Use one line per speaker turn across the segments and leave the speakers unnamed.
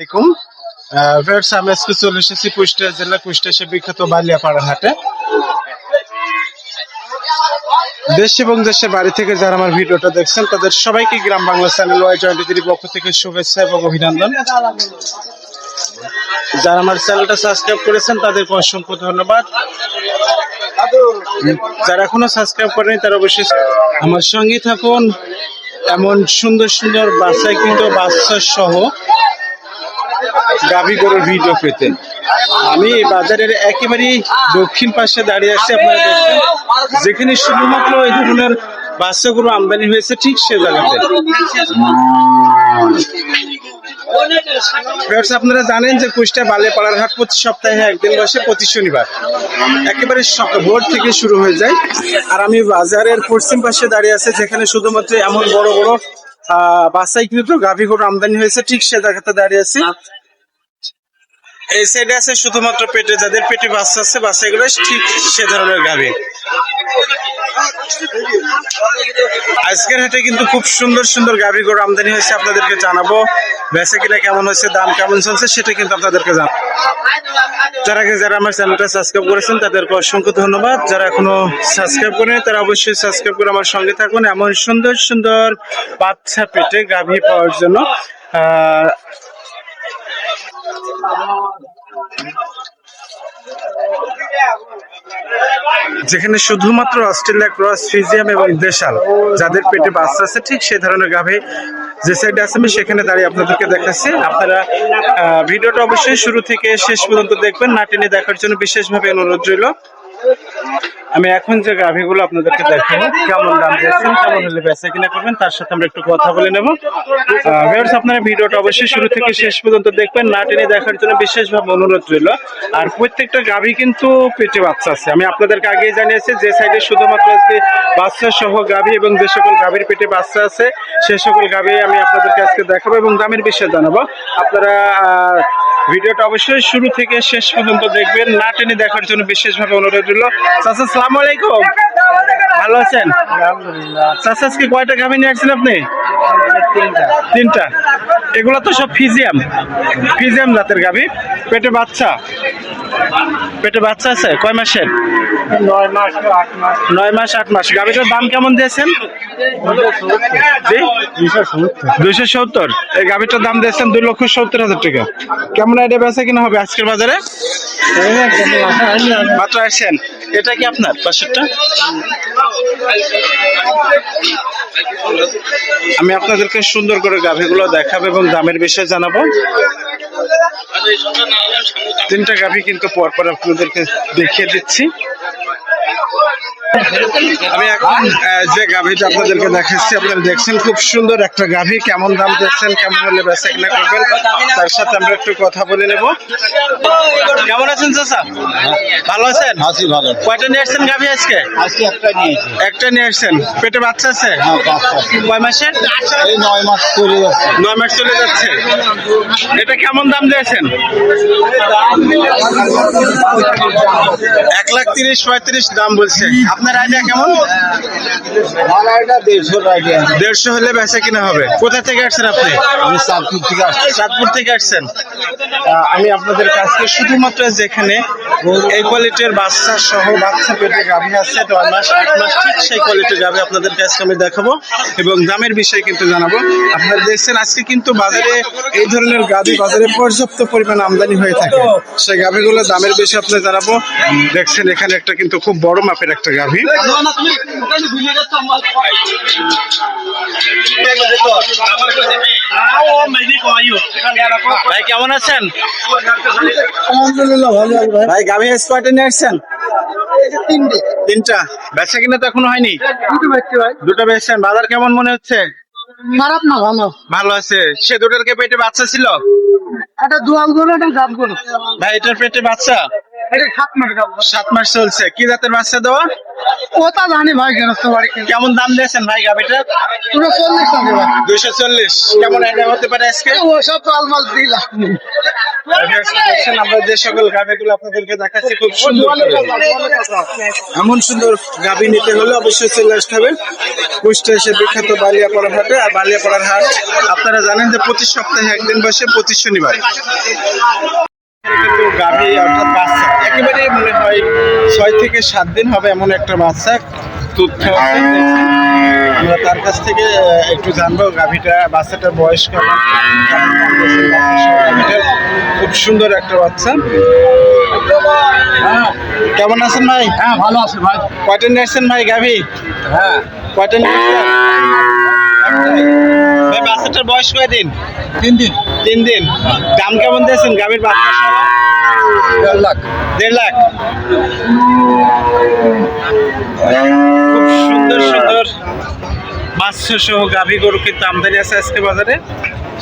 আসসালামাইকুম ভিউয়ার্স আমি আজকে চলে এসেছি কুষ্টিয়া জেলা, কুষ্টিয়া সে বিখ্যাত বালিয়াপাড়া হাটে। দেশ এবং দেশের বাড়ি থেকে যারা আমার ভিডিওটা দেখছেন, তাদের সবাইকে Gram Bangla channel Y twenty three পক্ষ থেকে শুভেচ্ছা এবং অভিনন্দন। যারা আমার চ্যানেলটা সাবস্ক্রাইব করেছেন, তাদেরকে অসংখ্য ধন্যবাদ। যারা এখনও সাবস্ক্রাইব করেনি তারা অবশ্যই আমার সঙ্গে থাকুন। এমন সুন্দর সুন্দর বাচ্চা কিন্তু বাচ্চা সহ গাভী গরুর ভিডিও পেতে। আমি বাজারের একেবারেই দক্ষিণ পাশে দাঁড়িয়ে আছি, আপনারা যেখানে শুধুমাত্র এই ধরনের বাচ্চা গরু আমদানি হয়েছে, ঠিক সে জায়গাতে। আপনারা জানেন যে কুষ্টিয়া বালিয়াপাড়ার হাট প্রতি সপ্তাহে একদিন বসে, প্রতি শনিবার। একেবারে ভোর থেকে শুরু হয়ে যায়। আর আমি বাজারের পশ্চিম পাশে দাঁড়িয়ে আছে, যেখানে শুধুমাত্র এমন বড় বড়, আহ কিন্তু গাভী গরু আমদানি হয়েছে, ঠিক সে জায়গাতে দাঁড়িয়ে আছি। এই সাইডে আছে শুধুমাত্র পেটে, যাদের পেটে বাচ্চা আছে বাচ্চাগুলো ঠিক সে ধরনের গাভী আজকের হাটে কিন্তু খুব সুন্দর সুন্দর গাভী গরু আমদানি হয়েছে, আপনাদেরকে জানাব। বেচে কিনা কেমন হয়েছে, দাম কেমন চলছে, সেটা কিন্তু আপনাদেরকে জানাব। যারা যারা আমার চ্যানেলটা সাবস্ক্রাইব করেছেন, তাদেরকে অসংখ্য ধন্যবাদ। যারা এখনও সাবস্ক্রাইব করেনি, তারা অবশ্যই সাবস্ক্রাইব করে আমার সঙ্গে থাকুন। এমন সুন্দর সুন্দর বাচ্চা পেটে গাভী পাওয়ার জন্য। যেখানে শুধুমাত্র অস্ট্রেলিয়া ক্রস ফিজিয়াম এবং দেশাল, যাদের পেটে বাচ্চা আছে, ঠিক সেই ধরনের গাভে যে সাইডে আছে, আমি সেখানে দাঁড়িয়ে আপনাদেরকে দেখাচ্ছি। আপনারা ভিডিওটা অবশ্যই শুরু থেকে শেষ পর্যন্ত দেখবেন। না টেনে দেখার জন্য বিশেষভাবে অনুরোধ রইল। আমি এখন যে গাভীগুলো আপনাদেরকে দেখাবো কেমন দাম দিয়েছেন কেমন হলে বেচা কিনা করবেন তার সাথে আমরা একটু কথা বলে নেব। ভিউয়ার্স আপনারা ভিডিওটা অবশ্যই শুরু থেকে শেষ পর্যন্ত দেখবেন না টেনে দেখার জন্য বিশেষভাবে অনুরোধ রইল। আর প্রত্যেকটা গাভী কিন্তু পেটে বাচ্চা আছে। আমি আপনাদেরকে আগেই জানিয়েছি যে সাইডে শুধুমাত্র আজকে বাচ্চা সহ গাভী এবং যে সকল গাভীর পেটে বাচ্চা আছে সে সকল গাভী আমি আপনাদেরকে আজকে দেখাবো এবং দামের বিষয়ে জানাব। আপনারা ভিডিওটা অবশ্যই শুরু থেকে শেষ পর্যন্ত দেখবেন। না টেনে দেখার জন্য বিশেষভাবে অনুরোধ রইল। চাচা সালাম আলাইকুম। ভালো আছেন? চাচা আজকে কয়টা গাভী নিয়ে আসছেন আপনি? তিনটা। এগুলো তো সব ফিজিয়াম। ফিজিয়াম জাতের গাভী। পেটে বাচ্চা? পেটে বাচ্চা আছে? কয় মাসের?
নয় মাস আট মাস।
নয় মাস আট মাস। গাভীটার দাম কেমন দিয়েছেন?
সত্তর।
এই দাম দুই লক্ষ সত্তর হাজার টাকা। কেমন কিনা হবে আজকের এটা কি আপনার আমি আপনাদেরকে সুন্দর করে গাভীগুলো দেখাবো এবং দামের বিষয়ে জানাব। তিনটা গাভী কিন্তু পরপর আপনাদেরকে দেখিয়ে দিচ্ছি। আমি এখন যে গাভীটা আপনাদেরকে দেখাচ্ছি আপনারা দেখছেন খুব সুন্দর একটা গাভী কেমন দাম দিচ্ছেন কেমন হলে বেচা কিনা করবেন তার সাথে আমরা একটু কথা বলে নেব। কেমন আছেন চাচা? ভালো আছেন?
আছি ভালো।
কয়টা নিয়ে আসছেন গাভী আজকে?
আজকে একটা নিয়েছি
একটা নিয়ে আসছেন। পেটে বাচ্চা আছে?
হ্যাঁ বাচ্চা আছে।
কয় মাসের?
এই নয় মাস চলে যাচ্ছে।
নয় মাস চলে যাচ্ছে। এটা কেমন দাম দিয়েছেন? এক লাখ তিরিশ পঁয়ত্রিশ দাম বলছে। আপনার আইডিয়া কেমন?
দেড়শো
হলে বেচা কিনা হবে। কোথা থেকে আসছেন আপনি?
আমি চাঁদপুর থেকে আসছি।
চাঁদপুর থেকে আসছেন। আমি আপনাদের কাছে শুধুমাত্র যেখানে এই কোয়ালিটির বাচ্চা সহ বাচ্চা পেটে গাভী আছে নয় মাস আট মাস ঠিক সেই কোয়ালিটির গাভী আপনাদের কাছে আমি দেখাবো এবং দামের বিষয়ে কিন্তু জানাব। আপনারা দেখছেন আজকে কিন্তু বাজারে এই ধরনের গাভী বাজারে পর্যাপ্ত পরিমাণ আমদানি হয়ে থাকে। সেই গাভীগুলোর দামের বিষয়ে আপনার জানাব। দেখছেন এখানে একটা কিন্তু খুব বড় মাপের একটা গাভী। ভাই কেমন আছেন?
আলহামদুলিল্লাহ ভালো ভাই।
ভাই গাভী এস কয়টা নিয়ে আসছেন?
তিনটে।
তিনটা। বেচা কিনা তো এখনও হয়নি?
দুটো ভাই।
দুটো বেচছেন। বাজার কেমন মনে হচ্ছে?
খারাপ না ভালো।
ভালো আছে। সে দুটোর কে পেটে বাচ্চা ছিল?
একটা দুয়াল করে একটা গাব করে
ভাই এটার পেটে বাচ্চা?
এটা সাত মাস
সাত মাস চলছে। কি জাতের বাচ্চা দেওয়া?
ওটা জানি ভাই গেরস্ত বাড়ি
কেমন দাম দিয়েছেন ভাই গাভিটার
পুরো চল্লিশ টাকা ভাই।
দুইশো চল্লিশ। কেমন আইডিয়া হতে পারে আজকে?
ও সব তো আলমাল দিলাম
আমরা যে সকল গাভিগুলো আপনাদেরকে দেখাচ্ছি খুব সুন্দর এমন সুন্দর গাভি নিতে হলে অবশ্যই চলে আসতে হবে। কুষ্টা এসে বিখ্যাত বালিয়াপাড়া হাটে। আর বালিয়াপাড়ার হাট আপনারা জানেন যে প্রতি সপ্তাহে একদিন বসে প্রতি শনিবার। কিন্তু গাভি অর্থাৎ বাচ্চা একেবারে মনে হয় ছয় থেকে সাত দিন হবে এমন একটা বাচ্চা তথ্য আমরা তার কাছ থেকে একটু জানব গাভিটা বাচ্চাটার বয়স কেমন। খুব সুন্দর একটা বাচ্চা। কেমন আছেন ভাই?
হ্যাঁ ভালো আছে ভাই।
কয়টা নিয়েছেন ভাই গাভি?
হ্যাঁ।
কয়টা নিয়েছেন ভাই বাচ্চাটার বয়স কয়দিন?
তিন দিন।
তিন দিন। দাম কেমন দিয়েছেন গাভীর বাচ্চা সহ?
দেড় লাখ।
দেড় লাখ। খুব সুন্দর সুন্দর বাচ্চা সহ গাভী গরু কিন্তু আমদানি আছে আজকে বাজারে?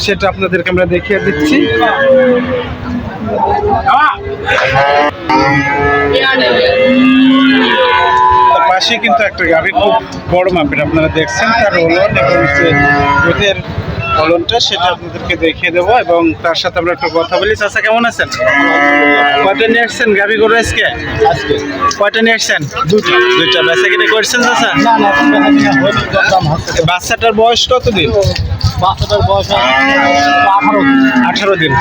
সেটা আপনাদেরকে আমরা দেখিয়ে দিচ্ছি। পাশে কিন্তু একটা গাভী খুব বড় মাপের আপনারা দেখছেন তার ওলন এবং যে দুধের ওলনটা সেটা আপনাদেরকে দেখিয়ে দেবো এবং তার সাথে আমরা একটু কথা বলি। চাচা কেমন আছেন? কয়টা নিয়ে আসছেন গাভী গরু আজকে?
আজকে।
কয়টা নিয়ে আসছেন? দুটো দুটো বেচা কিনে করছেন চাচা? বাচ্চাটার বয়স কতদিন?
বাচ্চাটার বয়স আঠারো
আঠারো দিন।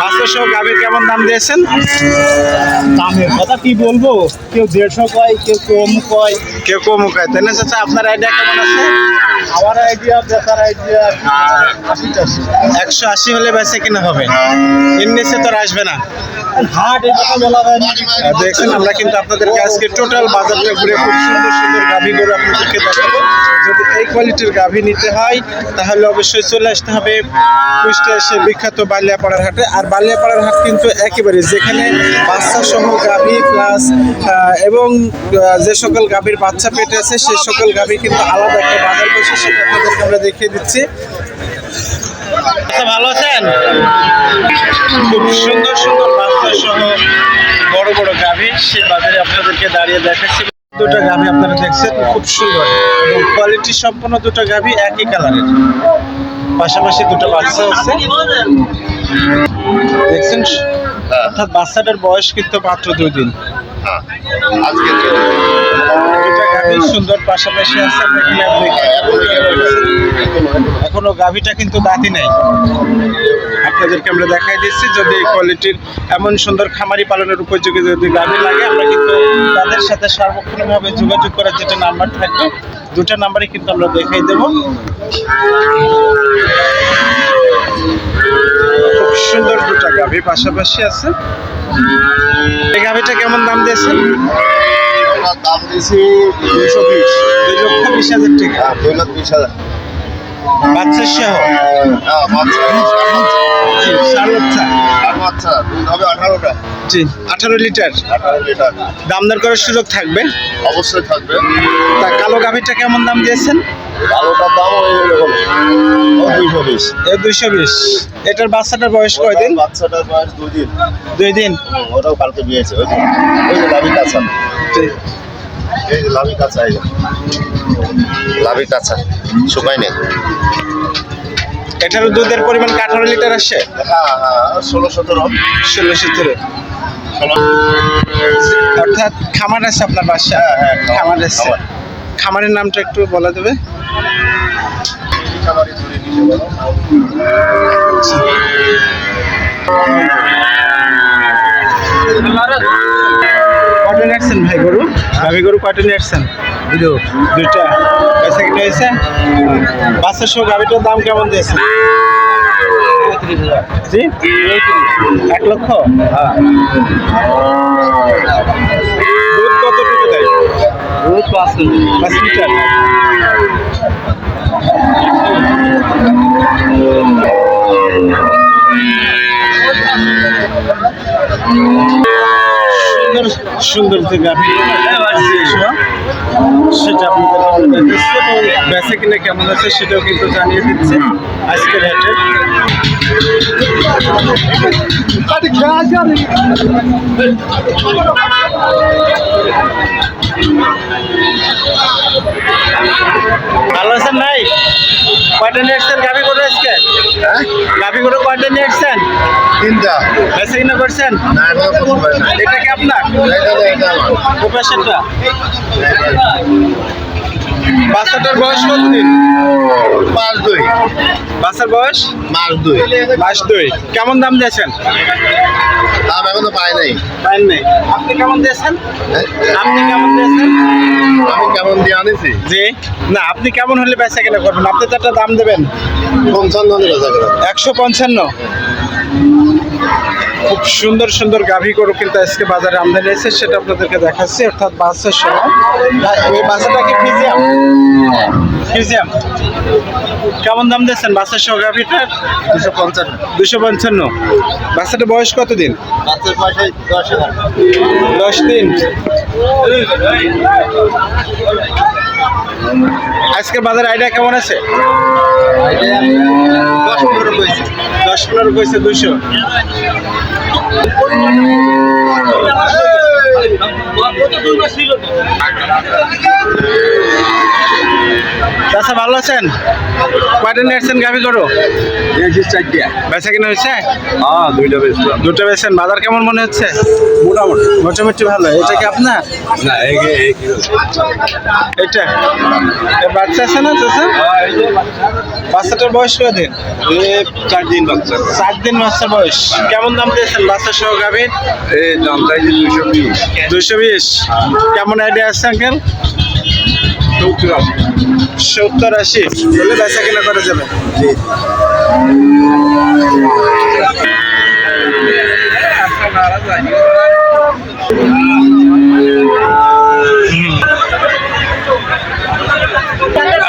বাচ্চা সহ গাভীর কেমন দাম দিয়েছেন?
দামের কথা কি বলব? কেউ দেড়শো কয় কেউ কম কয়।
কেউ কম খায় তাই না চাচা আপনার আইডিয়া কেমন আছে?
আমার আইডিয়া বেকার আইডিয়া
একশো আশি হলে বেচা কিনা হবে? এর নিচে তো আসবে না। দেখছেন আমরা কিন্তু আপনাদেরকে আজকে টোটাল বাজারটা ঘুরে খুব সুন্দর সুন্দর গাভী গরু আপনাদেরকে দেখাবো। যদি এই কোয়ালিটির গাভী নিতে হয় তাহলে অবশ্যই চলে আসতে হবে। কুষ্টা এসে বিখ্যাত বালিয়াপাড়ার হাটে। আর বালিয়াপাড়ার হাট কিন্তু একেবারে যেখানে বাচ্চা সহ গাভী প্লাস এবং যে সকল গাভীর বাচ্চা পেটে আছে সে সকল গাভী কিন্তু আলাদা একটা বাজার বসে সেটা আপনাদেরকে আমরা দেখিয়ে দিচ্ছি। আচ্ছা ভালো আছেন? খুব সুন্দর সুন্দর বাচ্চা সহ বড় বড় গাভী সে বাজারে আপনাদেরকে দাঁড়িয়ে দেখাচ্ছি। দুটো গাভী আপনারা দেখছেন খুব সুন্দর। এবং কোয়ালিটি সম্পন্ন দুটো গাভী একই কালারের পাশাপাশি দুটো বাচ্চা আছে। দেখছেন? অর্থাৎ বাচ্চাটার বয়স কিন্তু মাত্র দুই দিন। সুন্দর পাশাপাশি আছে এখনও গাভীটা কিন্তু দাঁতি নাই। আপনাদেরকে আমরা দেখাই দিচ্ছি, যদি কোয়ালিটির এমন সুন্দর খামারি পালনের উপযোগী যদি গাভী লাগে, আমরা কিন্তু সাথে সার্বক্ষণিকভাবে যোগাযোগ করার যেটা নাম্বার থাকবে দুটো নাম্বারই কিন্তু আমরা দেখাই দেব। খুব সুন্দর দুটা গাভী পাশাপাশি আছে। এই গাভীটা কেমন দাম দিয়েছেন?
দাম দিয়েছি দুইশো বিশ।
দুই লক্ষ বিশ হাজার টাকা।
হ্যাঁ দুই লাখ বিশ হাজার।
বাচ্চা সহ
বাচ্চা দুধ হবে আঠারোটা।
জি আঠারো লিটার।
আঠারো লিটার।
দাম দর করার সুযোগ থাকবে?
অবশ্যই থাকবে।
তা কালো গাভীটা কেমন দাম দিয়েছেন?
আলুটার দাম ওই দুইশো বিশ।
এ দুইশো বিশ। এটার বাচ্চাটার বয়স কয়দিন
বাচ্চাটার বয়স দুই দিন।
দুই দিন।
ওটাও কালকে বিয়েছে ওই যে লাভি কাঁচা। এই যে লাভি কাঁচা এই লাভি কাঁচা শুকাই নেই
এটারও দুধের পরিমাণ কি আঠারো লিটার আসে?
হ্যাঁ হ্যাঁ ষোলো সতেরো।
ষোলো সতেরো অর্থাৎ খামার আছে আপনার বাসা?
হ্যাঁ,
খামার আছে। খামারের নামটা একটু বলা দেবে। নিয়ে আসছেন ভাই গরু? গাভী গরু কয়টা নিয়ে আসছেন? দুটো। দুইটা পয়সা কিনে হয়েছে? বাচ্চা সহ গাভীটার দাম কেমন দিয়েছে? জি? এক লক্ষ? দুধ কতটুকু দেয়?
দুধ পাঁচ
পাঁচ লিটার? সুন্দর সুন্দর যে গাভী সেটা আপনাদের এবং কিনে কেমন আছে সেটাও কিন্তু জানিয়ে দিচ্ছে আজকের হাটে ভালো আছেন নাই কয়টা নিয়ে এসছেন? গাভি করে আজকে?
হ্যাঁ?
গাভি করে কয়টা নিয়ে এসছেন?
তিনটা।
মেসেজ
না করছেন
এটা কি আপনার? প্রফেশনটা বাচ্চাটার বয়স কতদিন?
মাস দুই।
বাচ্চার বয়স?
মাস দুই।
মাস দুই। কেমন দাম দিয়েছেন?
দাম এখনও পাই নাই।
পাইন নেই। আপনি কেমন দিয়েছেন?
হ্যাঁ?
আপনি কেমন দিয়েছেন?
আমি কেমন দিয়ে আনিছি?
জি। না আপনি কেমন হলে বেচা কেনা করবেন? আপনি তো একটা দাম দেবেন।
পঞ্চান্ন
একশো পঞ্চান্ন। খুব সুন্দর সুন্দর গাভী গরু কিন্তু আজকে বাজারে আমদানি হয়েছে সেটা আপনাদেরকে দেখাচ্ছি অর্থাৎ বাসের সময় এই বাসটা কি ফিজিয়াম? ফিজিয়াম। কেমন দাম দিয়েছেন বাসের সহ গাভীটার
দুশো পঞ্চান্ন।
দুশো পঞ্চান্ন। বাচ্চাটা বয়স কতদিন?
দশ
দিন। আজকে বাজার আইডিয়া কেমন আছে?
দশ পনেরো
কইছে। দুশো চাষা ভালো আছেন? কয়টা নিয়ে আসছেন গাভি করো বেচা কিনা হয়েছে?
হ্যাঁ দুইটা বেচলাম।
দুটো বেছেন বাজার কেমন মনে হচ্ছে?
মোটামুটি।
মোটামুটি ভালো। এটা কি আপনার?
না
এটা বাচ্চা আছে না চাষা বাচ্চাটার বয়স কদিন
চার দিন বাচ্চা।
সাত দিন বাচ্চার বয়স। কেমন দাম দিয়েছেন বাচ্চা সহ গাভীর?
এই দাম চাইছি দুশো বিশ।
দুশো বিশ কেমন আইডিয়া আছে আঙ্কেল সত্তর আশি। বলে বেচা কেনা করা যাবে।